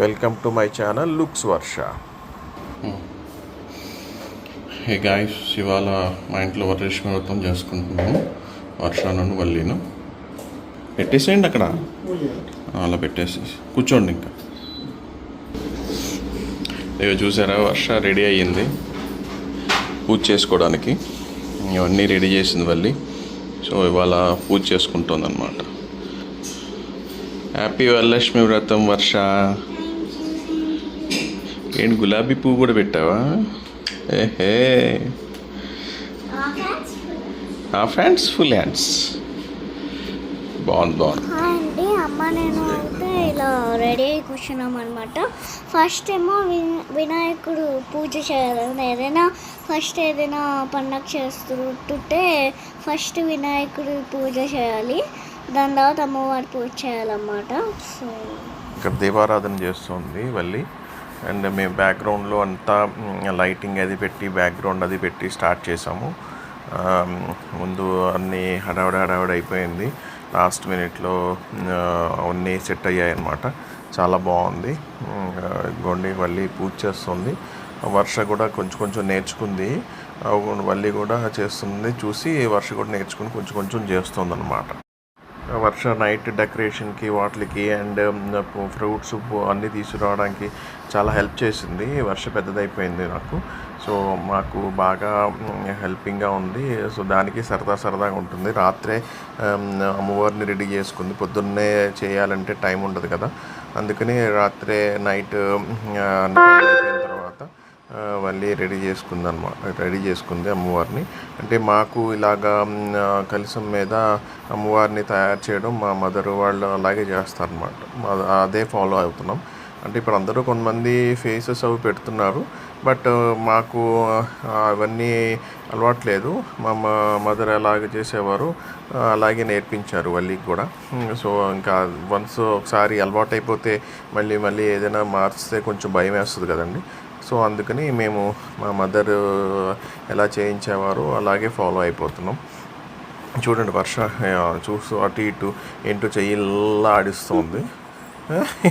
Welcome to my channel looks Varsha. Hey guys ఇవాళ మా ఇంట్లో వరలక్ష్మి వ్రతం చేసుకుంటున్నాము. వర్షాలను వల్లీను. పెట్టేసేయండి అక్కడ. అలా పెట్టేసి. కూర్చోండి ఇంకా. ఇక చూసారా వర్ష రెడీ అయ్యింది. పూజ చేసుకోవడానికి. ఇవన్నీ రెడీ చేసింది వల్లి. సో ఇవాళ పూజ చేసుకుంటుంది అనమాట హ్యాపీ వరలక్ష్మి వ్రతం వర్ష. ఏంటి గులాబీ పువ్వు కూడా పెట్టావా? ఏహే హాఫ్ హ్యాండ్స్ ఫుల్ హ్యాండ్స్ బాగుంది బాగుంది. అండి అమ్మ నేను అయితే ఇలా రెడీ అయి కూర్చున్నాం అనమాట ఫస్ట్ ఏమో వి- వినాయకుడు పూజ చేయాలి ఏదైనా ఫస్ట్ ఏదైనా పండగ చేస్తుంటే ఫస్ట్ వినాయకుడు పూజ చేయాలి. దాని తర్వాత అమ్మవారి పూజ చేయాలన్నమాట. సో ఇక్కడ దీపారాధన చేస్తుంది వల్లి. అండ్ మేము బ్యాక్గ్రౌండ్లో అంతా లైటింగ్ అది పెట్టి బ్యాక్గ్రౌండ్ అది పెట్టి స్టార్ట్ చేసాము. ముందు అన్నీ హడావిడి హడావిడి అయిపోయింది. లాస్ట్ మినిట్లో అవన్నీ సెట్ అయ్యాయి అన్నమాట చాలా బాగుంది. గొండి వల్లి పూజ చేస్తుంది. వర్ష కూడా కొంచెం కొంచెం నేర్చుకుంది. ఆ, వల్లి కూడా చేస్తుంది. చూసి వర్ష కూడా నేర్చుకుని కొంచెం కొంచెం చేస్తుంది అనమాట వర్ష నైట్ డెకరేషన్కి వాటికి అండ్ ఫ్రూట్స్ అన్నీ తీసుకురావడానికి చాలా హెల్ప్ చేసింది. వర్ష పెద్దదైపోయింది నాకు. సో మాకు బాగా హెల్పింగ్గా ఉంది. సో దానికి సరదా సరదాగా ఉంటుంది. రాత్రే అమ్మవారిని రెడీ చేసుకుంది. పొద్దున్నే చేయాలంటే టైం ఉండదు కదా. అందుకని రాత్రే నైట్ అయిపోయిన తర్వాత మళ్ళీ రెడీ చేసుకుంది అనమాట రెడీ చేసుకుంది అమ్మవారిని. అంటే మాకు ఇలాగా కలిసం మీద అమ్మవారిని తయారు చేయడం మా మదర్ వాళ్ళు అలాగే చేస్తారనమాట. అదే ఫాలో అవుతున్నాం. అంటే ఇప్పుడు అందరూ కొంతమంది ఫేసెస్ అవి పెడుతున్నారు. బట్ uh, మాకు అవన్నీ అలవాట్లేదు. మా మదర్ ఎలాగ చేసేవారు. అలాగే నేర్పించారు వాళ్ళకి కూడా. Hmm, సో ఇంకా వన్స్ ఒకసారి అలవాటు అయిపోతే మళ్ళీ మళ్ళీ ఏదైనా మార్చితే కొంచెం భయం వేస్తుంది కదండి. సో అందుకని మేము మా మదర్ uh, ఎలా చేయించేవారో అలాగే ఫాలో అయిపోతున్నాం. చూడండి వర్ష చూస్తూ అటు ఇటు ఏంటో చెయ్యిల్లా ఆడిస్తుంది.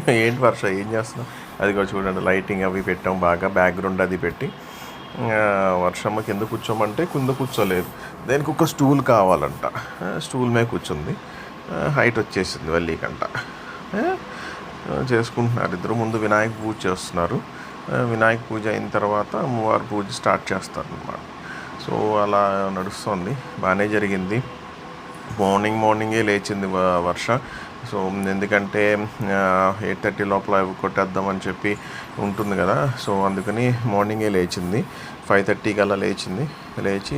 ఏంటి వర్ష ఏం చేస్తున్నాం అది కూడా చూడండి. లైటింగ్ అవి పెట్టాం బాగా బ్యాక్గ్రౌండ్ అది పెట్టి. వర్షమ్మ కింద కూర్చోమంటే కింద కూర్చోలేదు. దానికి ఒక స్టూల్ కావాలంట. స్టూల్ మీద కూర్చుంది. హైట్ వచ్చేసింది వెళ్ళికంట చేసుకుంటున్నారు. ఇద్దరు ముందు వినాయక పూజ చేస్తున్నారు. వినాయక పూజ అయిన తర్వాత అమ్మవారి పూజ స్టార్ట్ చేస్తారు అన్నమాట సో అలా నడుస్తుంది. బాగానే జరిగింది. మార్నింగ్ మార్నింగే లేచింది వర్ష. సో ఎందుకంటే ఎయిట్ థర్టీ లోపల కొట్టేద్దామని చెప్పి ఉంటుంది కదా. సో అందుకని మార్నింగే లేచింది. ఫైవ్ థర్టీకి అలా లేచింది. లేచి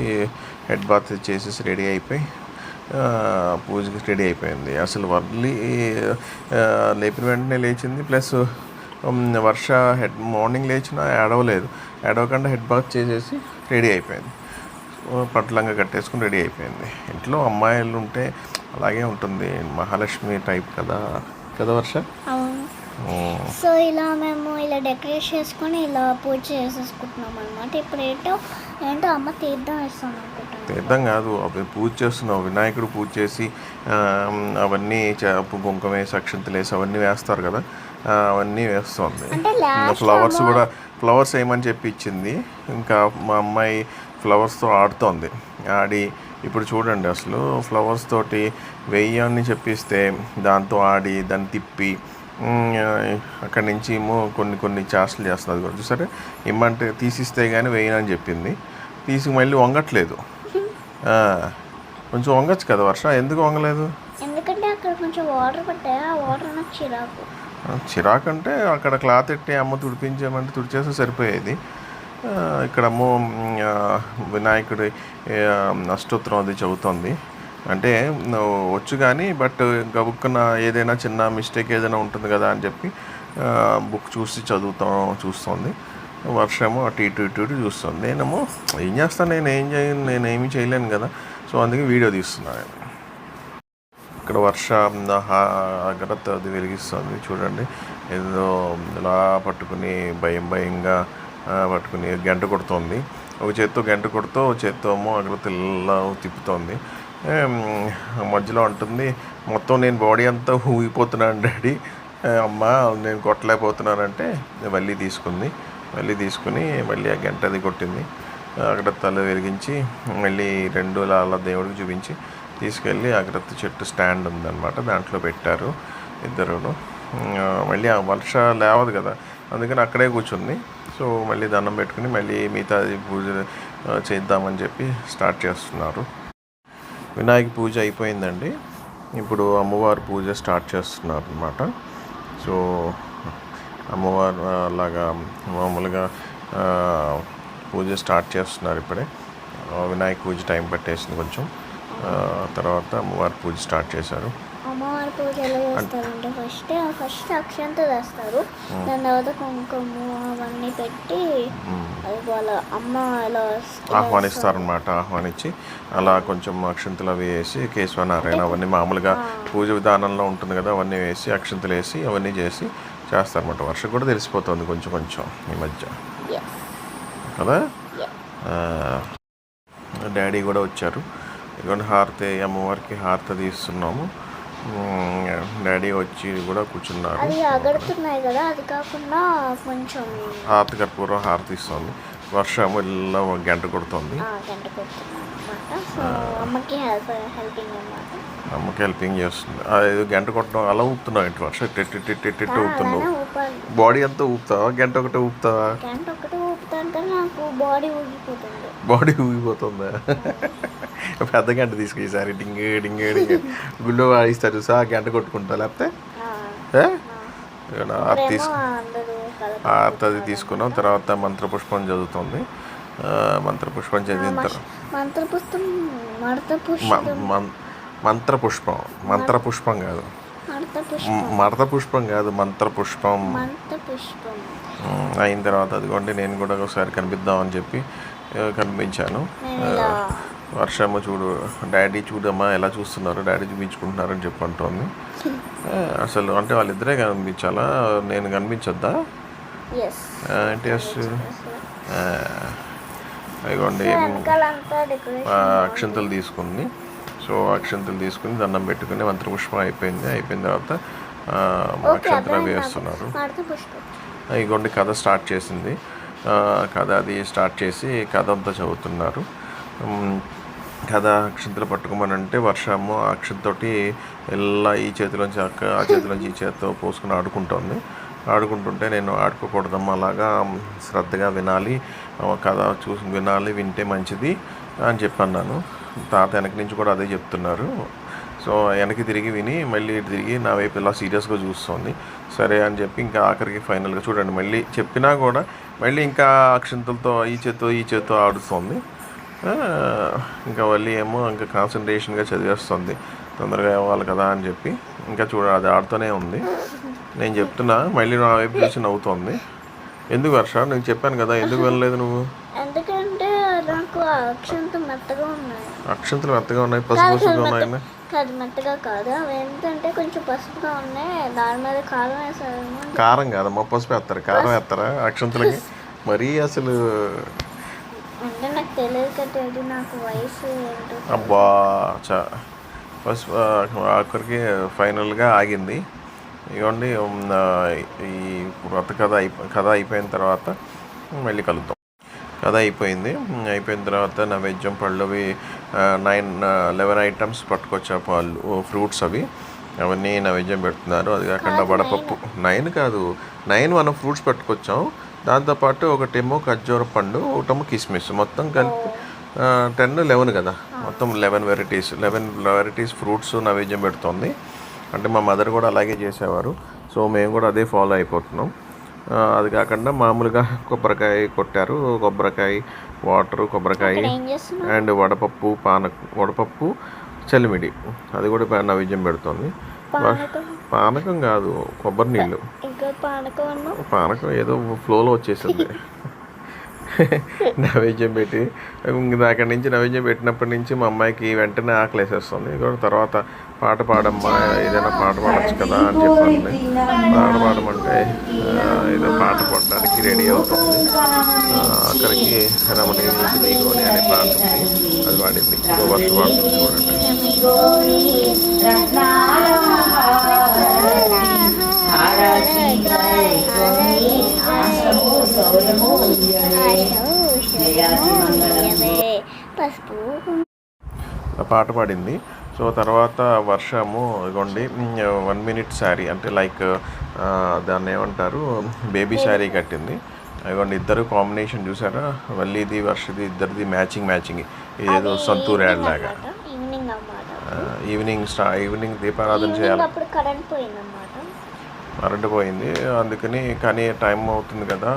హెడ్ బాత్ చేసేసి రెడీ అయిపోయి పూజకి రెడీ అయిపోయింది. అసలు వర్లీ లేపిన వెంటనే లేచింది. ప్లస్ వర్ష హెడ్ మార్నింగ్ లేచినా ఏడవలేదు. ఏడవకుండా హెడ్ బాత్ చేసేసి రెడీ అయిపోయింది. పట్లంగా కట్టేసుకుని రెడీ అయిపోయింది. ఇంట్లో అమ్మాయిలు ఉంటే అలాగే ఉంటుంది. మహాలక్ష్మి టైప్ కదా. కదా వర్ష? సో ఇలా మేము ఇలా డెకరేట్ చేసుకొని ఇలా పూజ చేసేసుకుంటున్నాం అనమాట ఇప్పుడు ఏంటో ఏంటో అమ్మ తీర్థం ఇస్తాం అనుకుంటున్నాం. తీర్థం కాదు. అవి పూజ చేస్తున్నావు వినాయకుడు పూజ చేసి అవన్నీ చేపు కుంకుమ వేసి అక్షంతలు వేసి అవన్నీ వేస్తారు కదా. అవన్నీ వేస్తుంది. ఫ్లవర్స్ కూడా ఫ్లవర్స్ వేయమని చెప్పి ఇచ్చింది. ఇంకా మా అమ్మాయి ఫ్లవర్స్తో ఆడుతోంది. ఆడి ఇప్పుడు చూడండి అసలు ఫ్లవర్స్ తోటి వెయ్యని చెప్పిస్తే దాంతో ఆడి దాన్ని తిప్పి అక్కడి నుంచి ఏమో కొన్ని కొన్ని చేష్టలు చేస్తుంది కూడా చూసారే? ఇమ్మంటే తీసిస్తే కానీ వేయనని చెప్పింది. తీసి మళ్ళీ వంగట్లేదు. కొంచెం వంగచ్చు కదా వర్ష? ఎందుకు వంగలేదు? ఎందుకంటే అక్కడ కొంచెం వాటర్ పట్టాయి ఆ వాటర్ నాకు. చిరాకు చిరాకు అంటే అక్కడ క్లాత్ ఎట్టి అమ్మ తుడిపించామంటే తుడిచేస్తే సరిపోయేది. ఇక్కడ ఇక్కడమ్మో వినాయకుడి అష్టోత్తరం అది చదువుతోంది అంటే వచ్చు కానీ బట్ గబుక్కున ఏదైనా చిన్న మిస్టేక్ ఏదైనా ఉంటుంది కదా అని చెప్పి బుక్ చూసి చదువుతాం చూస్తుంది. వర్షము అటు ఇటు ఇటు ఇటు చూస్తుంది. నేనేమో ఏం చేస్తాను నేను ఏం చేయను నేను ఏమీ చేయలేను కదా. సో అందుకే వీడియో తీస్తున్నాను నేను. ఇక్కడ వర్ష అగ్రత అది వెలిగిస్తుంది. చూడండి. ఏదో ఇలా పట్టుకుని భయం భయంగా పట్టుకుని గంట కొడుతోంది. ఒక చేత్తో గంట కొడుతూ ఒక చేత్తో ఏమో అగ్రత ఇలా తిప్పుతోంది. మధ్యలో ఉంటుంది మొత్తం నేను బాడీ అంతా ఊగిపోతున్నాను డాడీ. అమ్మ నేను కొట్టలేకపోతున్నానంటే మళ్ళీ తీసుకుంది. మళ్ళీ తీసుకుని మళ్ళీ ఆ గంట అది కొట్టింది. అక్కడ తల వెలిగించి మళ్ళీ రెండు అలా దేవుడికి చూపించి తీసుకెళ్ళి అగరత్తి చెట్టు స్టాండ్ ఉందన్నమాట దాంట్లో పెట్టారు ఇద్దరును. మళ్ళీ ఆ వర్ష లేవదు కదా అందుకని అక్కడే కూర్చుంది. సో మళ్ళీ దండం పెట్టుకుని మళ్ళీ మిగతాది పూజ చేద్దామని చెప్పి స్టార్ట్ చేస్తున్నారు. వినాయక పూజ అయిపోయిందండి. ఇప్పుడు అమ్మవారి పూజ స్టార్ట్ చేస్తున్నారు అనమాట సో అమ్మవారు అలాగా మామూలుగా పూజ స్టార్ట్ చేస్తున్నారు ఇప్పుడే. వినాయక పూజ టైం పట్టేసింది కొంచెం. తర్వాత అమ్మవారి పూజ స్టార్ట్ చేశారు. అమ్మవారి పూజ ఎలా చేస్తారంటే ఫస్ట్ ఫస్ట్ అక్షంత వేస్తారు దాని తర్వాత కుంకుమ అవన్నీ పెట్టి వాళ్ళ అమ్మ ఆహ్వానిస్తారనమాట ఆహ్వానించి అలా కొంచెం అక్షంతలు అవి వేసి కేశవనారాయణ అవన్నీ మామూలుగా పూజ విధానంలో ఉంటుంది కదా అవన్నీ వేసి అక్షంతలు వేసి అవన్నీ చేసి చేస్తారన్నమాట. వర్షం కూడా తెలిసిపోతుంది కొంచెం కొంచెం ఈ మధ్య. కదా? డాడీ కూడా వచ్చారు. ఇదిగోండి హారతి అమ్మవారికి హారతి తీస్తున్నాము. డాడీ వచ్చి కూడా కూర్చున్నారు. అది అగడుతున్నాయి కదా అది కాకుండా కొంచెం హారతి కర్పూరం హారతి ఇస్తుంది. వర్షం ఇలా గంట కొడుతుంది. గంట అమ్మకి హెల్ప్ హెల్పింగ్ అనమాట అమ్మకి హెల్పింగ్ చేస్తుంది. అది గంట కొట్టడం అలా ఊపుతున్నావు ఏంటి వర్షం? టెట్ టెట్ టెట్ ఊపుతున్నావు. బాడీ అంతా ఊపుతావా? గంట ఒకటే ఊపుతావా? గంట ఒకటి ఊపుతాను కానీ నాకు బాడీ ఊగిపోతుంది. బాడీ ఊగిపోతుందా? పెద్ద గంట తీసుకు ఈసారి. డింగే డింగే డింగే. గుళ్ళో వాయిస్తారు చూసా ఆ గంట కొట్టుకుంటా లేకపోతే? ఆ, ఏ? ఇదిగోండి హారతి ఇప్పుడేమో తీసుకు హారతి అది తీసుకున్నాం తర్వాత మంత్రపుష్పం చదువుతుంది. మంత్రపుష్పం చదివిన తర్వాత మంత్రపుష్పం మంత్రపుష్పం కాదు. మడత పుష్పం మ్, మరత పుష్పం కాదు మంత్రపుష్పం. మంత్ర పుష్పం మ్, అయిన తర్వాత అదిగోండి నేను కూడా ఒకసారి కనిపిద్దామని చెప్పి కనిపించాను. వర్షమ్మ చూడు డాడీ చూడమ్మా ఎలా చూస్తున్నారు? డాడీ చూపించుకుంటున్నారని చెప్పి అంటోంది అసలు అంటే వాళ్ళిద్దరే కనిపించాలా? నేను కనిపించొద్దా? డెకరేషన్ ఆ, అక్షంతలు తీసుకుంది. సో అక్షంతలు తీసుకుని దండం పెట్టుకుని మంత్రపుష్పం అయిపోయింది. అయిపోయిన తర్వాత అక్షంతలు అవి వేస్తున్నారు. ఇగోండి కథ స్టార్ట్ చేసింది. కథ అది స్టార్ట్ చేసి కథ అంతా చదువుతున్నారు. కథ అక్షంతలు పట్టుకోమని అంటే వర్షము అక్షంతోటి ఎలా ఈ చేతిలోంచి అక్క ఆ చేతిలోంచి ఈ చేతితో పోసుకుని ఆడుకుంటోంది. ఆడుకుంటుంటే నేను ఆడుకోకూడదమ్మా అలాగా శ్రద్ధగా వినాలి కథ చూసి వినాలి వింటే మంచిది అని చెప్పన్నాను. తాత వెనక నుంచి కూడా అదే చెప్తున్నారు. సో వెనక్కి తిరిగి విని మళ్ళీ తిరిగి నా వైపు ఇలా సీరియస్గా చూస్తుంది. సరే అని చెప్పి ఇంకా ఆఖరికి ఫైనల్గా చూడండి. మళ్ళీ చెప్పినా కూడా మళ్ళీ ఇంకా అక్షంతలతో ఈ చేత్తో ఈ చేత్తో ఆడుతుంది. ఇంకా మళ్ళీ ఏమో ఇంకా కాన్సన్ట్రేషన్గా చదివేస్తుంది. తొందరగా ఇవ్వాలి కదా అని చెప్పి ఇంకా చూడ అది ఆడుతూనే ఉంది. నేను చెప్తున్నా మళ్ళీ నా వైపు చూసి నవ్వుతోంది. ఎందుకు వర్ష నేను చెప్పాను కదా ఎందుకు వెళ్ళలేదు నువ్వు? మెత్తగా ఉన్నాయి. అక్షంతలు మెత్తగా ఉన్నాయి పసుపు పసుపుగా ఉన్నాయి కాదు మెత్తగా కాదు. అవి ఏంటంటే కొంచెం పసుపుగా ఉన్నాయి. దాని మీద కారం వేసారేమో కారం కాదమ్మా పసుపు వేస్తారు. కారం వేస్తారా అక్షంతలకి? మరీ అసలు అంటే నాకు తెలియదు కదా నాకు వయసు ఏంటో. అబ్బా చా ఫస్ట్ ఆఖరికి ఫైనల్గా ఆగింది. ఇవ్వండి ఈ వ్రత కథ అయిపో కథ అయిపోయిన తర్వాత మళ్ళీ కలుద్దాం. కథ అయిపోయింది. అయిపోయిన తర్వాత నైవేద్యం పళ్ళు అవి నైన్ లెవెన్ ఐటమ్స్ పట్టుకొచ్చా పళ్ళు ఫ్రూట్స్ అవి. అవన్నీ నైవేద్యం పెడుతున్నారు. అది కాకుండా వడపప్పు. నైన్. కాదు. నైన్ మనం ఫ్రూట్స్ పట్టుకొచ్చాం. దాంతోపాటు ఒకటేమో ఖర్జూర పండు ఒకటేమో కిస్మిస్. మొత్తం కలిపి టెన్ లెవెన్ కదా. మొత్తం eleven varieties eleven varieties fruits నైవేద్యం పెడుతోంది. అంటే మా మదర్ కూడా అలాగే చేసేవారు. సో మేము కూడా అదే ఫాలో అయిపోతున్నాం. అది కాకుండా మామూలుగా కొబ్బరికాయ కొట్టారు. కొబ్బరికాయ వాటరు కొబ్బరికాయ అండ్ వడపప్పు పానక వడపప్పు చలిమిడి. అది కూడా నైవేద్యం పెడుతోంది. పానకం? కాదు కొబ్బరి నీళ్ళు. పానకం ఏదో ఫ్లోలో వచ్చేసింది. నైవేద్యం పెట్టి ఇంక అక్కడి నుంచి నైవేద్యం పెట్టినప్పటి నుంచి మా అమ్మాయికి వెంటనే ఆకలి వేసేస్తుంది ఇక తర్వాత పాట పాడమ్మా ఏదైనా పాట పాడచ్చు కదా అని చెప్పండి. పాట పాడమంటే ఏదో పాట పాడడానికి రెడీ అవుతుంది. అక్కడికి రమణి అనే పాట ఉంది. అది పాడింది. వర్షం పాడుతుంది చూడండి. పాట పాడింది. సో తర్వాత వర్షము ఇగోండి వన్ మినిట్ శారీ అంటే లైక్ దాన్ని ఏమంటారు బేబీ శారీ కట్టింది. ఇగోండి ఇద్దరు కాంబినేషన్ చూసారా? వల్లిది వర్షది ఇద్దరిది మ్యాచింగ్ మ్యాచింగ్ ఇదేదో సంతూర్ యాడ్ లాగా. ఈవినింగ్ స్టా ఈవినింగ్ దీపారాధన చేయాలి. కరెంట్ పోయింది. అందుకని కానీ టైం అవుతుంది కదా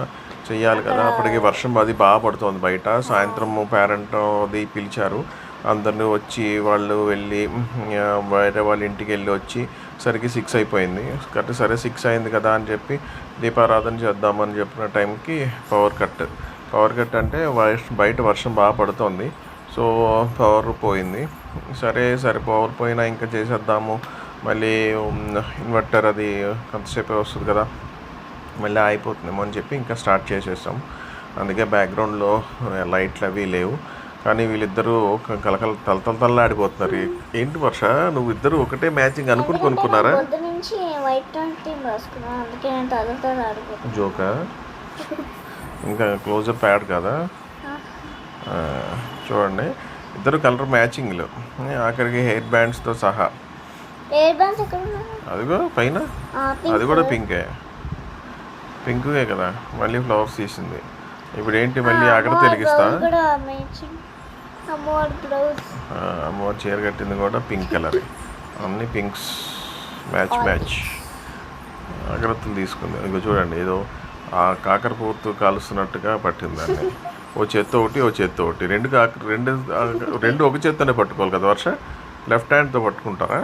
చెయ్యాలి కదా. అప్పటికి వర్షం అది బాగా పడుతుంది బయట. సాయంత్రం పేరెంట్ అది పిలిచారు. అందరూ వచ్చి వాళ్ళు వెళ్ళి వేరే వాళ్ళ ఇంటికి వెళ్ళి వచ్చి సరికి సిక్స్ అయిపోయింది. కరెక్ట్ సరే సిక్స్ అయింది కదా అని చెప్పి దీపారాధన చేద్దామని చెప్పిన టైంకి పవర్ కట్ పవర్ కట్ అంటే బయట వర్షం బాగా పడుతుంది. సో పవర్ పోయింది. సరే సరే పవర్ పోయినా ఇంకా చేసేద్దాము. మళ్ళీ ఇన్వర్టర్ అది కొంతసేపే వస్తుంది కదా. మళ్ళీ అయిపోతుందేమో అని చెప్పి ఇంకా స్టార్ట్ చేసేసాం. అందుకే బ్యాక్గ్రౌండ్లో లైట్లు అవి లేవు. కానీ వీళ్ళిద్దరూ ఒక కలకల తలతల తల్లాడిపోతున్నారు ఏంటి వర్ష? నువ్వు ఇద్దరు ఒకటే మ్యాచింగ్ అనుకుని కొనుక్కున్నారా? పొద్దు నుంచి వైట్ టీమ్ రాసుకున్నాను. అందుకే నేను తలతో ఆడుకుంటాను జోకా? ఇంకా క్లోజప్ యాడ్ కదా? చూడండి. ఇద్దరు కలర్ మ్యాచింగ్లు. ఆఖరికి హెయిర్ బ్యాండ్స్తో సహా. బ్యాండ్స్ ఎక్కడ అదిగో పైన? అది కూడా పింకే. పింకే కదా. మళ్ళీ ఫ్లవర్స్ తీసింది. ఇప్పుడు ఏంటి మళ్ళీ అక్కడ తెలిగిస్తా అమ్మవారి చీర కట్టింది కూడా పింక్ కలర్. అన్ని పింక్స్ మ్యాచ్ మ్యాచ్. అగరత్తులు తీసుకుంది. ఇక చూడండి ఏదో ఆ కాకర పువ్వుతో కాలుస్తున్నట్టుగా పట్టింది దాన్ని. ఓ చేత్తో ఒకటి ఓ చేత్తో ఒకటి. రెండు కాక రెండు రెండు ఒక చేత్తోనే పట్టుకోవాలి కదా వర్ష? లెఫ్ట్ హ్యాండ్తో పట్టుకుంటారు?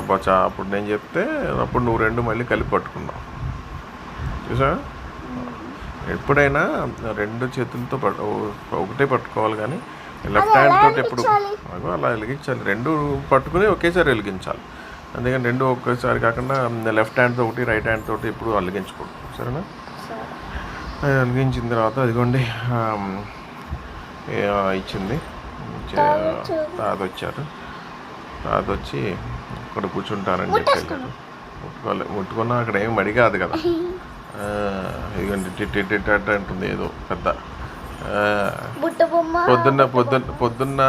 అబ్బా చా అప్పుడు నేను చెప్తే అప్పుడు నువ్వు రెండు మళ్ళీ కలిపి పట్టుకున్నావు. చూసా ఎప్పుడైనా రెండు చేతులతో పట్టు ఒకటే పట్టుకోవాలి కానీ లెఫ్ట్ హ్యాండ్ తోటి ఎప్పుడు అలా వెలిగించాలి. రెండు పట్టుకుని ఒకేసారి వెలిగించాలి. అందుకని రెండు ఒకేసారి కాకుండా లెఫ్ట్ హ్యాండ్తో ఒకటి రైట్ హ్యాండ్ తోటి ఎప్పుడు వెలిగించకూడదు. సరేనా? వెలిగించిన తర్వాత అదిగోండి ఇచ్చింది. తాత వచ్చారు తాత వచ్చి ఇక్కడ కూర్చుంటారని చెప్పి ముట్టుకోలే ముట్టుకున్నా అక్కడ ఏం మడి కాదు కదా. ఇదిగోండి టిట్ అంటుంది ఏదో పెద్ద. పొద్దున్న పొద్దున్న పొద్దున్న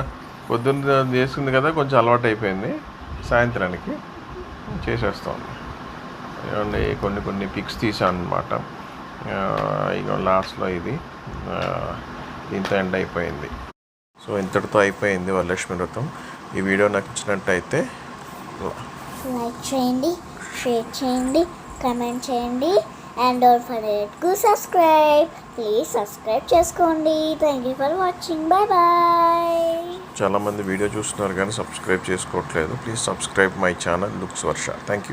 పొద్దున్న చేసుకుంది కదా కొంచెం అలవాటు అయిపోయింది. సాయంత్రానికి చేసేస్తాం. ఏమండి కొన్ని కొన్ని పిక్స్ తీసాను అనమాట ఇక లాస్ట్లో ఇది. దీంతో ఎండ్ అయిపోయింది. సో ఇంతటితో అయిపోయింది వరలక్ష్మి వ్రతం. ఈ వీడియో నాకు ఇచ్చినట్టయితే లైక్ చేయండి షేర్ చేయండి కమెంట్ చేయండి. And don't forget to subscribe please subscribe చేసుకోండి. Thank you for watching bye bye చాలామంది వీడియో చూస్తున్నారు కానీ సబ్స్క్రైబ్ చేసుకోవట్లేదు. Please subscribe my channel looks Varsha thank you